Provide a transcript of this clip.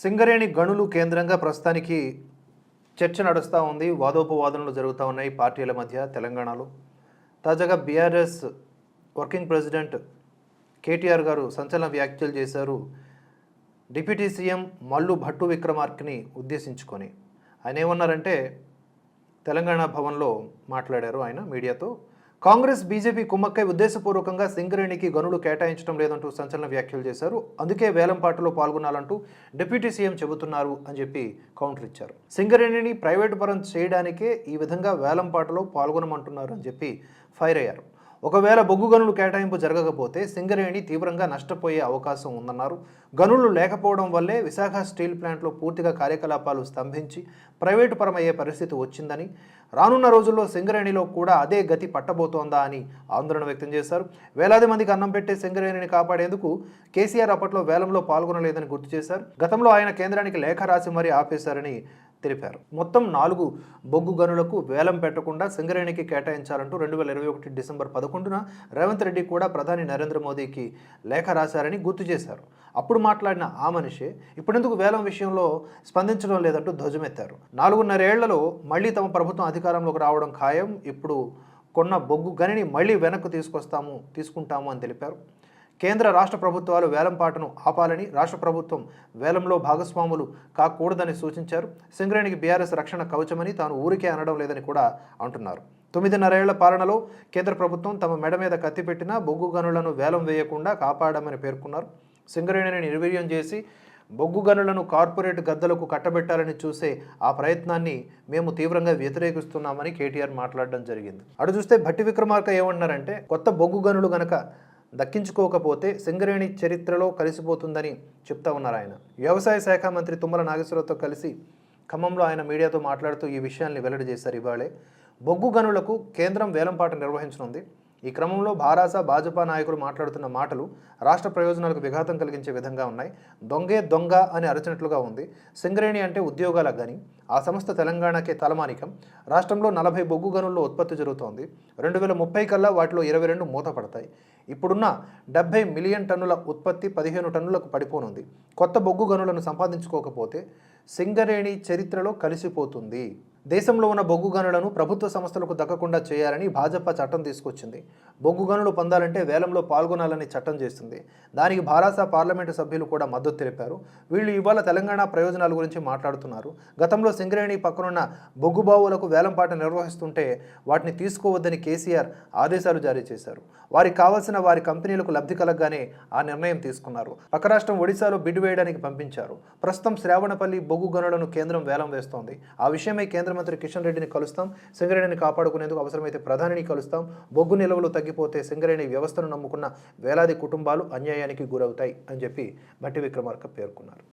సింగరేణి గనులు కేంద్రంగా ప్రస్తుతానికి చర్చ నడుస్తూ ఉంది. వాదోపవాదనలు జరుగుతూ ఉన్నాయి పార్టీల మధ్య తెలంగాణలో. తాజాగా బీఆర్ఎస్ వర్కింగ్ ప్రెసిడెంట్ కేటీఆర్ గారు సంచలన వ్యాఖ్యలు చేశారు. డిప్యూటీ సీఎం మల్లు భట్టు విక్రమార్క్ని ఉద్దేశించుకొని. ఆయన ఏమన్నారంటే తెలంగాణ భవన్లో మాట్లాడారు ఆయన మీడియాతో. కాంగ్రెస్ బీజేపీ కుమ్మక్కై ఉద్దేశపూర్వకంగా సింగరేణికి గనులు కేటాయించడం లేదంటూ సంచలన వ్యాఖ్యలు చేశారు. అందుకే వేలంపాటలో పాల్గొనాలంటూ డిప్యూటీ సీఎం చెబుతున్నారు అని చెప్పి కౌంటర్ ఇచ్చారు. సింగరేణిని ప్రైవేటు పరం చేయడానికే ఈ విధంగా వేలంపాటలో పాల్గొనమంటున్నారు అని చెప్పి ఫైర్ అయ్యారు. ఒకవేళ బొగ్గు గనులు కేటాయింపు జరగకపోతే సింగరేణి తీవ్రంగా నష్టపోయే అవకాశం ఉందన్నారు. గనులు లేకపోవడం వల్లే విశాఖ స్టీల్ ప్లాంట్లో పూర్తిగా కార్యకలాపాలు స్తంభించి ప్రైవేటు పరమయ్యే పరిస్థితి వచ్చిందని రానున్న రోజుల్లో సింగరేణిలో కూడా అదే గతి పట్టబోతోందా అని ఆందోళన వ్యక్తం చేశారు. వేలాది మందికి అన్నం పెట్టే సింగరేణిని కాపాడేందుకు కేసీఆర్ అప్పట్లో వేలంలో పాల్గొనలేదని గుర్తు చేశారు. గతంలో ఆయన కేంద్రానికి లేఖ రాసి మరీ ఆపేశారని తెలిపారు. మొత్తం నాలుగు బొగ్గు గనులకు వేలం పెట్టకుండా సింగరేణికి కేటాయించాలంటూ రెండు వేల ఇరవై ఒకటి డిసెంబర్ పదకొండున రేవంత్ రెడ్డి కూడా ప్రధాని నరేంద్ర మోదీకి లేఖ రాశారని గుర్తు చేశారు. అప్పుడు మాట్లాడిన ఆ మనిషే ఇప్పుడెందుకు వేలం విషయంలో స్పందించడం లేదంటూ ధ్వజమెత్తారు. నాలుగున్నరేళ్ళలో మళ్ళీ తమ ప్రభుత్వం అధికారంలోకి రావడం ఖాయం. ఇప్పుడు కొన్న బొగ్గు గనిని మళ్ళీ వెనక్కు తీసుకొస్తాము తీసుకుంటాము అని తెలిపారు. కేంద్ర రాష్ట్ర ప్రభుత్వాలు వేలంపాటను ఆపాలని రాష్ట్ర ప్రభుత్వం వేలంలో భాగస్వాములు కాకూడదని సూచించారు. సింగరేణికి బీఆర్ఎస్ రక్షణ కవచమని తాను ఊరికే అనడం లేదని కూడా అంటున్నారు. తొమ్మిదిన్నరేళ్ళ పాలనలో కేంద్ర ప్రభుత్వం తమ మెడ మీద కత్తిపెట్టిన బొగ్గు గనులను వేలం వేయకుండా కాపాడమని పేర్కొన్నారు. సింగరేణిని నిర్వీర్యం చేసి బొగ్గు గనులను కార్పొరేట్ గద్దలకు కట్టబెట్టాలని చూసే ఆ ప్రయత్నాన్ని మేము తీవ్రంగా వ్యతిరేకిస్తున్నామని కేటీఆర్ మాట్లాడడం జరిగింది. అటు చూస్తే భట్టి విక్రమార్క ఏమన్నారంటే కొత్త బొగ్గు గనులు గనక దక్కించుకోకపోతే సింగరేణి చరిత్రలో కలిసిపోతుందని చెప్తా ఉన్నారు ఆయన. వ్యవసాయ శాఖ మంత్రి తుమ్మల నాగేశ్వరరావుతో కలిసి ఖమ్మంలో ఆయన మీడియాతో మాట్లాడుతూ ఈ విషయాన్ని వెల్లడి చేశారు ఇవాళే. బొగ్గు గనులకు కేంద్రం వేలంపాట నిర్వహించనుంది. ఈ క్రమంలో భారాస భాజపా నాయకులు మాట్లాడుతున్న మాటలు రాష్ట్ర ప్రయోజనాలకు విఘాతం కలిగించే విధంగా ఉన్నాయి. దొంగే దొంగ అని అరచినట్లుగా ఉంది. సింగరేణి అంటే ఉద్యోగాలకు కానీ ఆ సంస్థ తెలంగాణకే తలమానికం. రాష్ట్రంలో నలభై బొగ్గు గనుల్లో ఉత్పత్తి జరుగుతోంది. రెండు వేల ముప్పై కల్లా వాటిలో ఇరవై రెండు మూతపడతాయి. ఇప్పుడున్న డెబ్బై మిలియన్ టన్నుల ఉత్పత్తి పదిహేను టన్నులకు పడిపోనుంది. కొత్త బొగ్గు గనులను సంపాదించుకోకపోతే సింగరేణి చరిత్రలో కలిసిపోతుంది. దేశంలో ఉన్న బొగ్గు గనులను ప్రభుత్వ సంస్థలకు దక్కకుండా చేయాలని భాజపా చట్టం తీసుకొచ్చింది. బొగ్గు గనులు పొందాలంటే వేలంలో పాల్గొనాలని చట్టం చేస్తుంది దానికి భారాస పార్లమెంటు సభ్యులు కూడా మద్దతు తెలిపారు. వీళ్ళు ఇవాళ తెలంగాణ ప్రయోజనాల గురించి మాట్లాడుతున్నారు. గతంలో సింగరేణి పక్కనున్న బొగ్గు బావులకు వేలంపాట నిర్వహిస్తుంటే వాటిని తీసుకోవద్దని కేసీఆర్ ఆదేశాలు జారీ చేశారు. వారికి కావాల్సిన వారి కంపెనీలకు లబ్ధి కలగగానే ఆ నిర్ణయం తీసుకున్నారు. పక్క రాష్ట్రం ఒడిశాలో బిడ్ వేయడానికి పంపించారు. ప్రస్తుతం శ్రావణపల్లి బొగ్గు గనులను కేంద్రం వేలం వేస్తోంది. ఆ విషయమై కేంద్ర మంత్రి కిషన్ రెడ్డిని కలుస్తాం సింగరేణిని కాపాడుకునేందుకు అవసరమైతే ప్రధానిని కలుస్తాం. బొగ్గు నిల్వలు తగ్గిపోతే సింగరేణి వ్యవస్థను నమ్ముకున్న వేలాది కుటుంబాలు అన్యాయానికి గురవుతాయి అని చెప్పి భట్టి విక్రమార్క పేర్కొన్నారు.